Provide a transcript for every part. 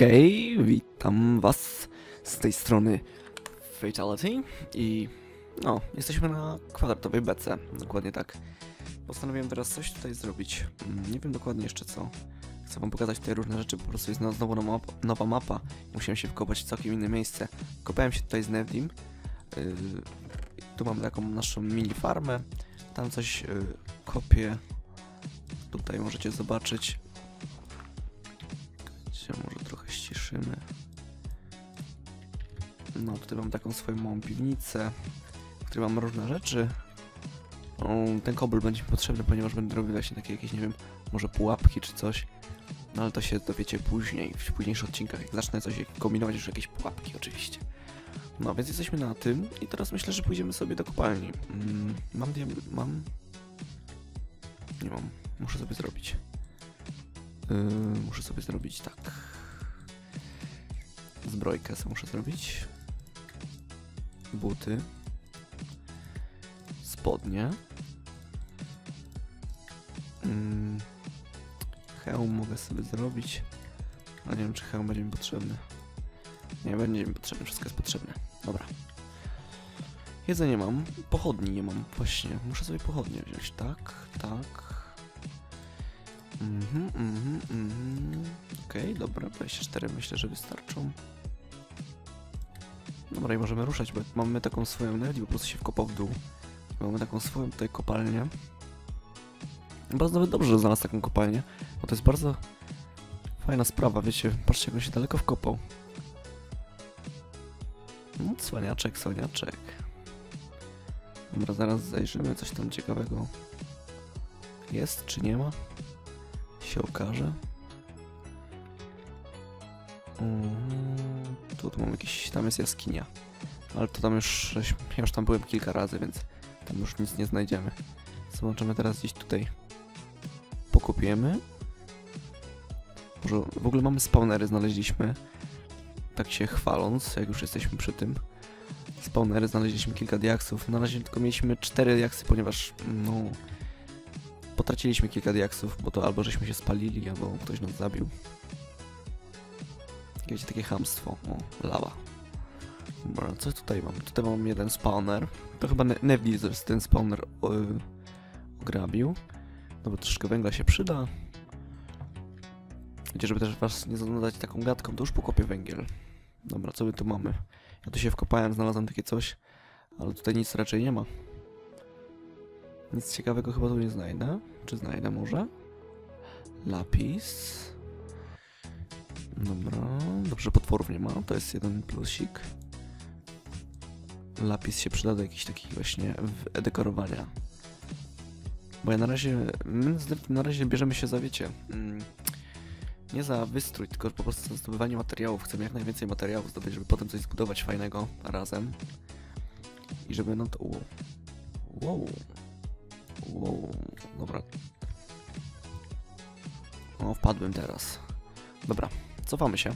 Hej, witam was z tej strony Fatality i no, jesteśmy na kwadratowej bece, dokładnie tak. Postanowiłem teraz coś tutaj zrobić, Mm, nie wiem dokładnie jeszcze co. Chcę wam pokazać tutaj różne rzeczy, po prostu jest no- znowu nowa nowa mapa. Musiałem się wkopać w całkiem inne miejsce. Kopałem się tutaj z Nevdim. Yy, tu mamy taką naszą mini farmę. Tam coś yy, kopię. Tutaj możecie zobaczyć. No, tutaj mam taką swoją małą piwnicę, w której mam różne rzeczy. Ten kobel będzie mi potrzebny, ponieważ będę robił właśnie takie jakieś, nie wiem, może pułapki czy coś. No ale to się dowiecie później, w późniejszych odcinkach, jak zacznę coś kombinować, już jakieś pułapki oczywiście. No, więc jesteśmy na tym i teraz myślę, że pójdziemy sobie do kopalni. Mm, mam diam... mam... Nie mam. Muszę sobie zrobić. Yy, muszę sobie zrobić tak. Zbrojkę sobie muszę zrobić. Buty. Spodnie. Mm, hełm mogę sobie zrobić. Ale nie wiem, czy hełm będzie mi potrzebny. Nie będzie mi potrzebny, wszystko jest potrzebne. Dobra. Jedzenie mam, pochodni nie mam, właśnie. Muszę sobie pochodnie wziąć, tak, tak. Mhm, mhm, mhm. Okej, dobra, 24 myślę, że wystarczą. Dobra, i możemy ruszać, bo mamy taką swoją energię, po prostu się wkopał w dół. Mamy taką swoją tutaj kopalnię. Bardzo nawet dobrze, że znalazł taką kopalnię, bo to jest bardzo fajna sprawa, wiecie, patrzcie jak on się daleko wkopał. No, cwaniaczek, cwaniaczek. Dobra, zaraz zajrzymy, coś tam ciekawego jest, czy nie ma. Się okaże. Mm, tu, tu mam jakiś, tam jest jaskinia. Ale to tam już, ja już tam byłem kilka razy, więc tam już nic nie znajdziemy. Zobaczymy teraz gdzieś tutaj. Pokopiemy. Może w ogóle mamy spawnery, znaleźliśmy. Tak się chwaląc, jak już jesteśmy przy tym. Spawnery, znaleźliśmy kilka diaksów. Na razie tylko mieliśmy cztery diaksy, ponieważ no... Potraciliśmy kilka diaksów, bo to albo żeśmy się spalili, albo ktoś nas zabił. Wiecie, takie hamstwo. O, lawa. Dobra, co tutaj mam? Tutaj mam jeden spawner. To chyba Ne- Nevizers ten spawner yy, ograbił. Dobra, troszkę węgla się przyda. Wiecie, żeby też was nie zanudzać taką gadką, to już pokopię węgiel. Dobra, co my tu mamy? Ja tu się wkopałem, znalazłem takie coś, ale tutaj nic raczej nie ma. Nic ciekawego chyba tu nie znajdę. Czy znajdę może? Lapis. Dobra, dobrze potworów nie ma, to jest jeden plusik. Lapis się przyda do jakichś takich właśnie dekorowania. Bo ja na razie, my na razie bierzemy się za, wiecie, mm, nie za wystrój, tylko po prostu za zdobywanie materiałów. Chcemy jak najwięcej materiałów zdobyć, żeby potem coś zbudować fajnego razem. I żeby no to... Wow. Wow. Wow. Dobra. O, wpadłem teraz. Dobra, cofamy się.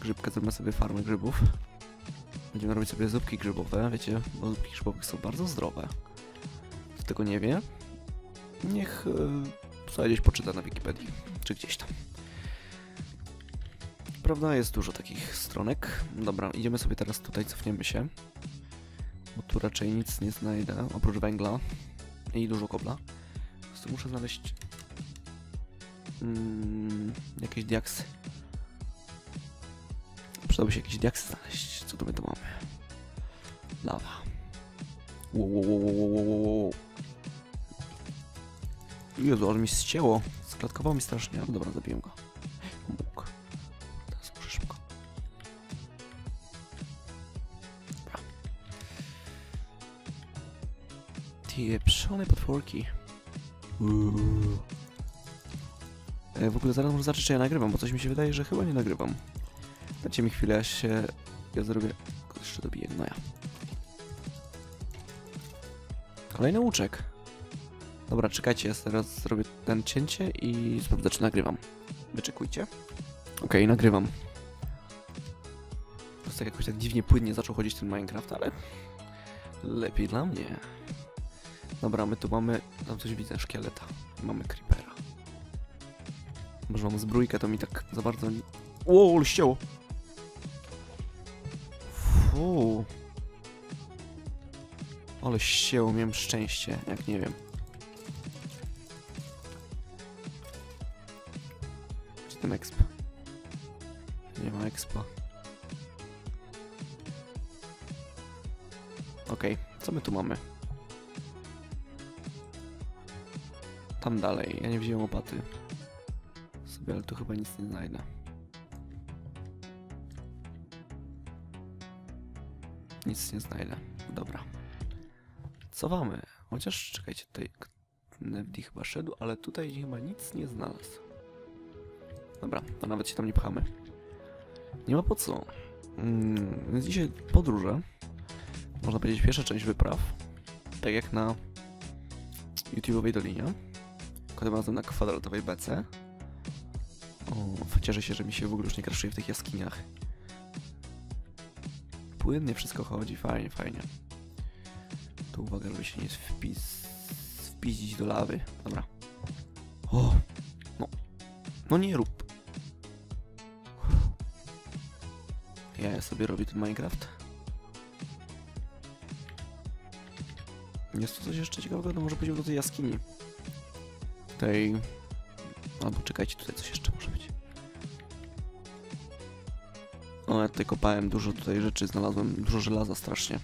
Grzybkę zrobimy sobie farmę grzybów. Będziemy robić sobie zupki grzybowe, wiecie, bo zupki grzybowe są bardzo zdrowe. Kto tego nie wie, niech yy, sobie gdzieś poczyta na Wikipedii, czy gdzieś tam. Prawda, jest dużo takich stronek. Dobra, idziemy sobie teraz tutaj, cofniemy się. Bo tu raczej nic nie znajdę, oprócz węgla i dużo kobla. Prostu muszę znaleźć mm, jakieś diaksy. Przydałoby się jakieś diaksy znaleźć. Co tu my tu mamy? Lawa. Wow, wow, wow, wow, wow. Jezu, ale mi ścięło. Sklatkowało mi strasznie. Ale dobra, zabiję go. Mógł. Teraz muszę szybko. Dobra. Pieprzone potworki. Uuu. E, W ogóle zaraz muszę zacząć, czy ja nagrywam, bo coś mi się wydaje, że chyba nie nagrywam. Dajcie mi chwilę, ja się... Ja zrobię... Jeszcze dobiję, no ja. Kolejny łuczek. Dobra, czekajcie, ja teraz zrobię ten cięcie i sprawdzę, czy nagrywam. Wyczekujcie. Okej, nagrywam. Po prostu tak jakoś tak dziwnie płynnie zaczął chodzić ten Minecraft, ale... Lepiej dla mnie. Dobra, my tu mamy... Tam coś widzę, szkieleta. Mamy creepera. Może mam zbrójkę, to mi tak za bardzo... ale ścięło. Fu. Ale ścięło, miałem szczęście, jak nie wiem. Gdzie ten exp? Nie ma expa. Okej, co my tu mamy? Tam dalej, ja nie wziąłem łopaty. Sobie, ale tu chyba nic nie znajdę. Nic nie znajdę. Dobra. Co mamy? Chociaż czekajcie, tutaj Nevdi chyba szedł, ale tutaj chyba nic nie znalazł. Dobra, to nawet się tam nie pchamy. Nie ma po co. Mm, więc dzisiaj podróże. Można powiedzieć pierwsza część wypraw. Tak jak na YouTube'owej Dolinie. Tylko razem na kwadratowej bece. O, cieszę się, że mi się w ogóle już nie kraszuje w tych jaskiniach. Płynnie wszystko chodzi, fajnie, fajnie. Tu uwaga, żeby się nie wpis... wpiździć do lawy. Dobra. O! No. No nie rób. Ja sobie robię ten Minecraft. Jest tu coś jeszcze ciekawego? No może być do tej jaskini. Tej... Albo czekajcie, tutaj coś jeszcze może być. O, ja tutaj kopałem dużo tutaj rzeczy, znalazłem dużo żelaza strasznie.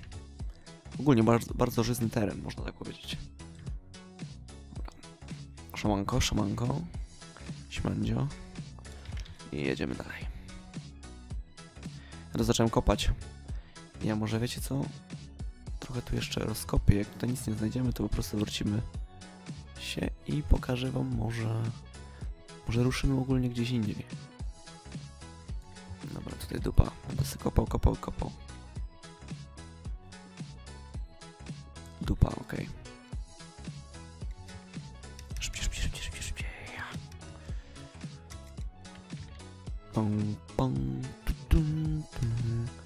Ogólnie bardzo, bardzo żyzny teren, można tak powiedzieć. Szamanko, szamanko. Śmandzio. I jedziemy dalej. Teraz zacząłem kopać. Ja może wiecie co? Trochę tu jeszcze rozkopię. Jak tutaj nic nie znajdziemy, to po prostu wrócimy się i pokażę wam może... Może ruszymy ogólnie gdzieś indziej. Dupa. Będę sobie kopał, kopał, kopał. Dupa, okej. Szybciej, szybciej, szybciej, szybciej, szybciej. Pum, pum, tu, tum, tum.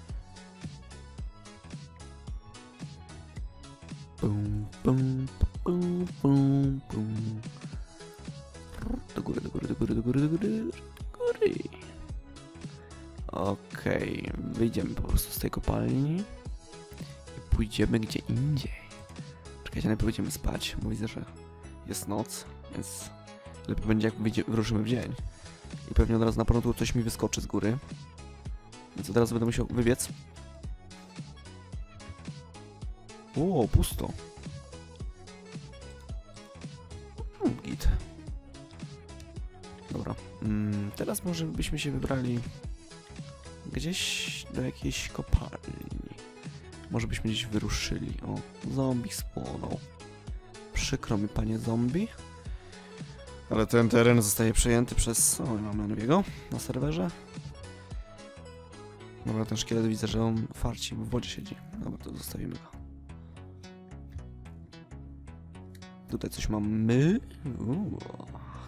Prostu z tej kopalni i pójdziemy gdzie indziej. Czekajcie, najpierw będziemy spać, bo widzę, że jest noc, więc lepiej będzie jak wyjdzie, wyruszymy w dzień. I pewnie od razu na początku coś mi wyskoczy z góry. Więc od razu będę musiał wybiec. O, pusto. Hmm, git. Dobra. Mm, teraz może byśmy się wybrali gdzieś do jakiejś kopalni. Może byśmy gdzieś wyruszyli. O, zombie spłonął. Przykro mi, panie zombie. Ale ten teren zostaje przejęty przez... O, mamy Enviego na serwerze. Dobra, ten szkielet widzę, że on farci, bo w wodzie siedzi. Dobra, to zostawimy go. Tutaj coś mamy.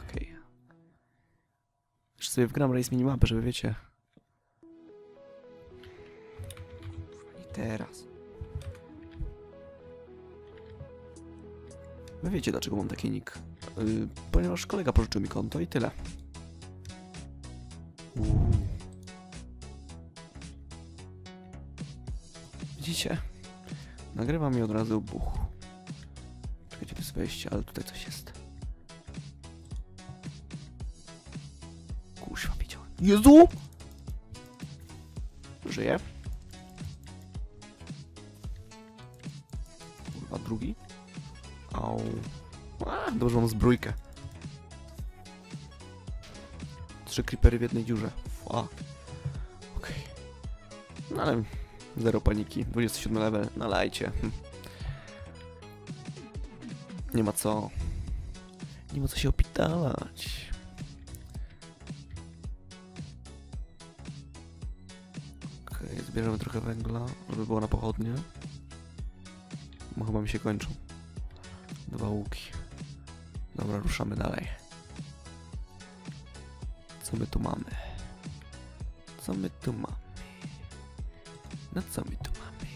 Okej. Okay. Jeszcze sobie wgram race minimapy, żeby wiecie. Teraz. Wy wiecie dlaczego mam taki nick. Yy, ponieważ kolega pożyczył mi konto i tyle. Widzicie? Nagrywa mi od razu buch. Czekajcie, to jest wejście, ale tutaj coś jest. Kuźwa, widziałem. Jezu! Żyje. Drugi. Au. A, dobrze, mam zbrójkę. Trzy creepery w jednej dziurze. Fuck. Okej. No ale zero paniki. 27 level, nalajcie. Hm. Nie ma co. Nie ma co się opitać. Okej, okay, zbierzemy trochę węgla, żeby było na pochodnie. Bo chyba mi się kończą. Dwa łuki. Dobra, ruszamy dalej. Co my tu mamy? Co my tu mamy? No co my tu mamy?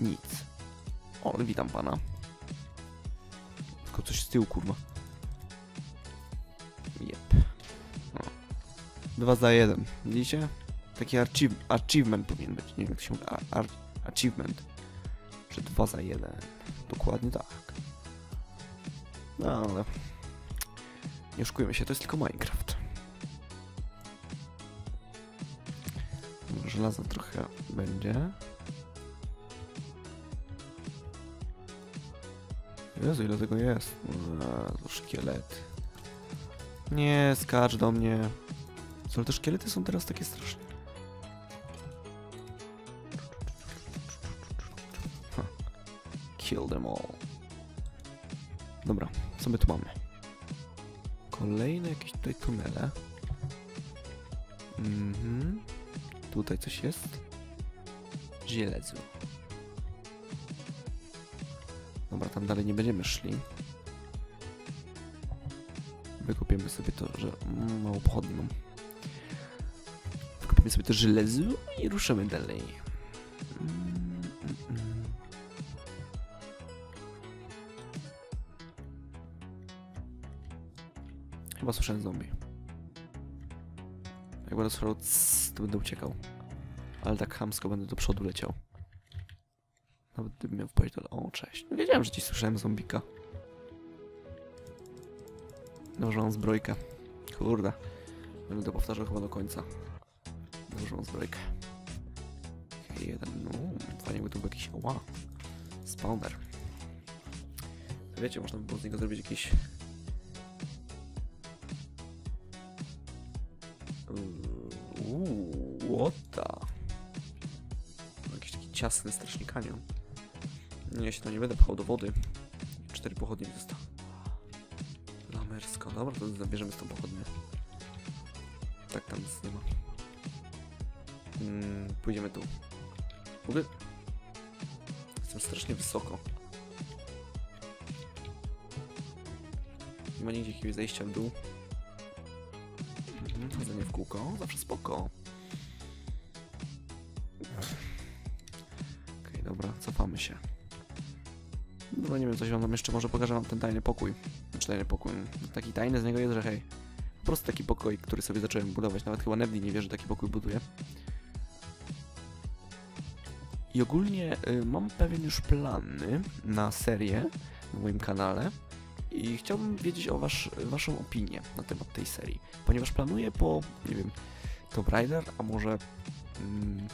Nic. O, witam pana. Tylko coś z tyłu, kurwa. Jep. O. Dwa za jeden. Widzicie? Taki archive, achievement powinien być. Nie wiem jak się mówi. Achievement. Czy dwa za jeden. Dokładnie tak. No ale... Nie oszukujmy się, to jest tylko Minecraft. Żelaza trochę będzie. Jezu, ile tego jest? Jezu, szkielet. Nie, skacz do mnie. Co, ale te szkielety są teraz takie straszne. Kill them all. Dobra, co my tu mamy? Kolejne jakieś tutaj tunele. Mhm. Tutaj coś jest. Żelezo. Dobra, tam dalej nie będziemy szli. Wykopiemy sobie to, że mało pochodni mam. Wykopiemy sobie to żelezo i ruszymy dalej. Chyba słyszałem zombie. Jak będę słyszał to będę uciekał. Ale tak chamsko będę do przodu leciał. Nawet gdybym miał wpaść do... O, cześć. No wiedziałem, że dziś słyszałem zombika. Dobrze, zbrojkę. Kurde. Będę to powtarzał chyba do końca. Dobrze, zbrojkę. Jeden. No, fajnie by tu był jakiś... Ła. Spawner. Wiecie, można by było z niego zrobić jakiś... The... Jakiś taki ciasny strasznie kanion. Nie, się tam nie będę pchał do wody. Cztery pochodnie mi zostało. Lamersko, dobra, to zabierzemy z tą pochodnię. Tak, tam nic nie ma. Mm, pójdziemy tu. W. Jestem strasznie wysoko. Nie ma nigdzie jakiegoś zejścia w dół. Mhm, chodzenie w kółko, zawsze spoko. Się. No nie wiem, coś wam tam jeszcze może pokażę wam ten tajny pokój. Znaczy tajny pokój. Taki tajny z niego jest, że hej. Po prostu taki pokój, który sobie zacząłem budować. Nawet chyba Nevdi nie wie, że taki pokój buduję. I ogólnie y, mam pewien już plany na serię na moim kanale. I chciałbym wiedzieć o wasz, waszą opinię na temat tej serii. Ponieważ planuję po, nie wiem, Tomb Raider, a może mm,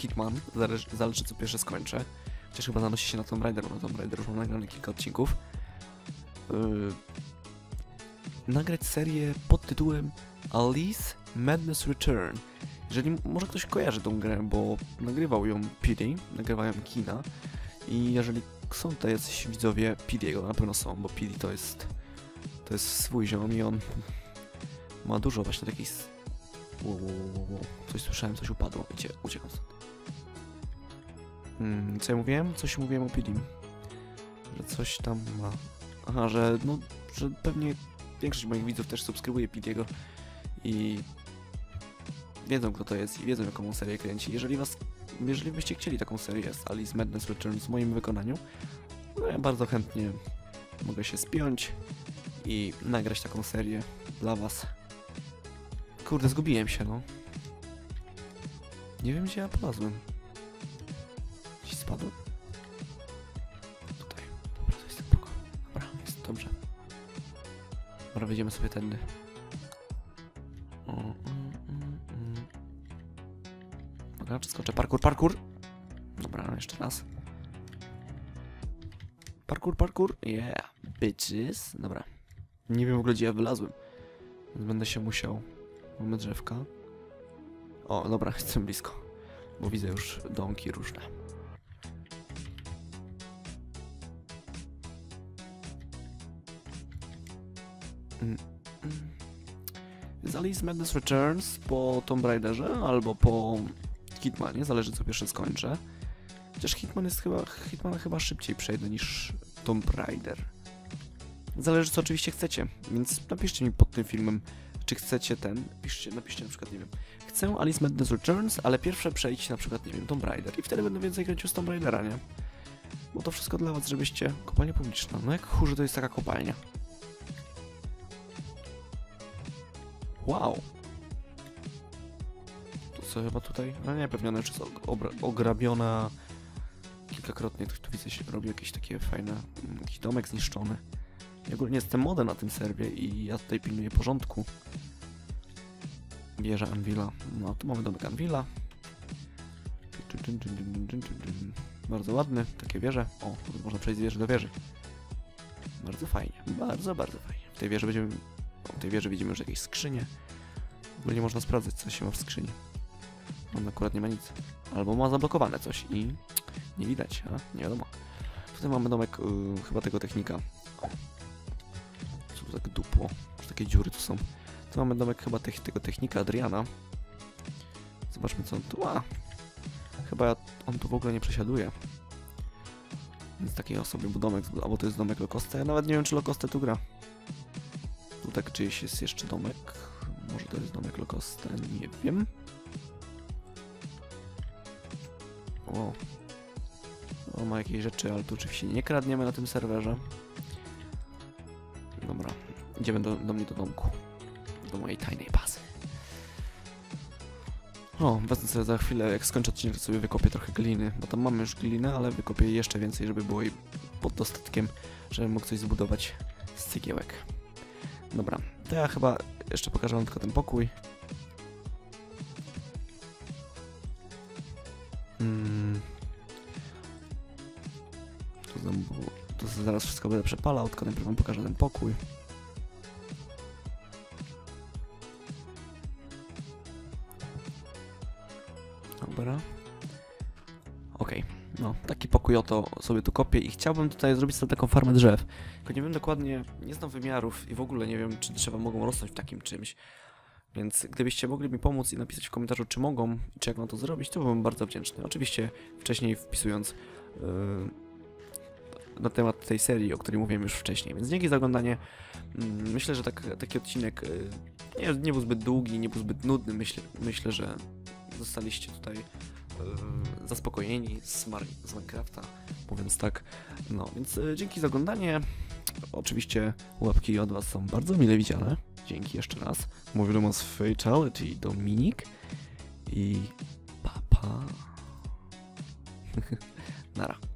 Hitman, zależy, zależy co pierwsze skończę. Chociaż chyba zanosi się na Tomb Raider, bo na Tomb Raider już mam nagrane kilka odcinków. Yy, nagrać serię pod tytułem Alice Madness Return. Jeżeli może ktoś kojarzy tą grę, bo nagrywał ją PD, nagrywają kina i jeżeli są to jacyś widzowie PD'ego, na pewno są, bo PD to jest to jest swój ziom i on ma dużo właśnie takich... Wow, wow, wow. Coś słyszałem, coś upadło, wiecie, uciekam stąd. Hmm, co ja mówiłem? Coś mówiłem o PD. Że coś tam ma... Aha, że no, że pewnie większość moich widzów też subskrybuje PD'ego i wiedzą kto to jest i wiedzą jaką serię kręci. Jeżeli was, jeżeli byście chcieli taką serię z Alice Madness Returns w moim wykonaniu, no ja bardzo chętnie mogę się spiąć i nagrać taką serię dla was. Kurde, zgubiłem się, no. Nie wiem, gdzie ja polazłem. Spadłem? Tutaj. Dobra, to jest pokój. Dobra, jest dobrze. Dobra, wejdziemy sobie tędy. Dobra, czy skoczę? Parkour, parkour! Dobra, jeszcze raz. Parkour, parkour. Yeah, bitches. Dobra. Nie wiem w ogóle gdzie ja wylazłem. Będę się musiał. Mamy drzewka. O, dobra, jestem blisko. Bo widzę już domki różne. Z Alice Madness Returns po Tomb Raiderze albo po Hitmanie, zależy co pierwsze skończę. Chociaż Hitman jest chyba, Hitmana chyba szybciej przejdę niż Tomb Raider. Zależy co oczywiście chcecie, więc napiszcie mi pod tym filmem, czy chcecie ten, piszcie, napiszcie na przykład, nie wiem, chcę Alice Madness Returns, ale pierwsze przejdź na przykład, nie wiem, Tomb Raider i wtedy będę więcej kręcił z Tomb Raidera, nie? Bo to wszystko dla was, żebyście... Kopalnia publiczna, no jak chórzy to jest taka kopalnia. Wow. To co chyba tutaj? No nie, pewnie ona już jest ograbiona kilkakrotnie. Tu, tu widzę się robi jakieś takie fajne, mm, jakiś domek zniszczony. Ja ogólnie jestem modem na tym serwie i ja tutaj pilnuję porządku. Wieża Anvila. No, tu mamy domek Anvila. Bardzo ładny, takie wieże. O, można przejść z wieży do wieży. Bardzo fajnie, bardzo, bardzo fajnie. W tej wieży będziemy... W tej wieży widzimy już jakieś skrzynie. Nie można sprawdzać, co się ma w skrzyni. On akurat nie ma nic. Albo ma zablokowane coś i nie widać, a nie wiadomo. Tutaj mamy domek y, chyba tego technika. Co tu tak dupło? Że takie dziury tu są. Tu mamy domek chyba tych, tego technika Adriana. Zobaczmy co on tu ma. Chyba on tu w ogóle nie przesiaduje. Więc takiej osobie był domek, albo to jest domek Lokosta. Ja nawet nie wiem czy Lokosta tu gra. Tu tak czyjś jest jeszcze domek. Może to jest domek Lokosta, nie wiem. O. O, ma jakieś rzeczy, ale tu oczywiście nie kradniemy na tym serwerze. Dobra, idziemy do, do mnie do domku. Do mojej tajnej bazy. O, wezmę sobie za chwilę, jak skończę odcinek, to sobie wykopię trochę gliny, bo tam mamy już glinę, ale wykopię jeszcze więcej, żeby było jej pod dostatkiem, żebym mógł coś zbudować z cegiełek. Dobra, to ja chyba jeszcze pokażę wam tylko ten pokój. Mm. To, to zaraz wszystko będę przepalał, tylko najpierw wam pokażę ten pokój. Dobra. Okej, no taki pokój oto sobie tu kopię i chciałbym tutaj zrobić sobie taką farmę drzew. Tylko nie wiem dokładnie, nie znam wymiarów i w ogóle nie wiem, czy drzewa mogą rosnąć w takim czymś. Więc gdybyście mogli mi pomóc i napisać w komentarzu, czy mogą, i czy jak mam to zrobić, to byłbym bardzo wdzięczny. Oczywiście wcześniej wpisując yy, na temat tej serii, o której mówiłem już wcześniej. Więc dzięki za oglądanie. Mm, Myślę, że tak, taki odcinek yy, nie, nie był zbyt długi, nie był zbyt nudny. Myślę, że zostaliście tutaj yy, zaspokojeni z, Mar z Minecrafta, mówiąc tak. No, więc yy, dzięki za oglądanie. Oczywiście łapki od Was są bardzo mile widziane. Dzięki jeszcze raz. Mówił do nas Fatality Dominik i papa. Nara.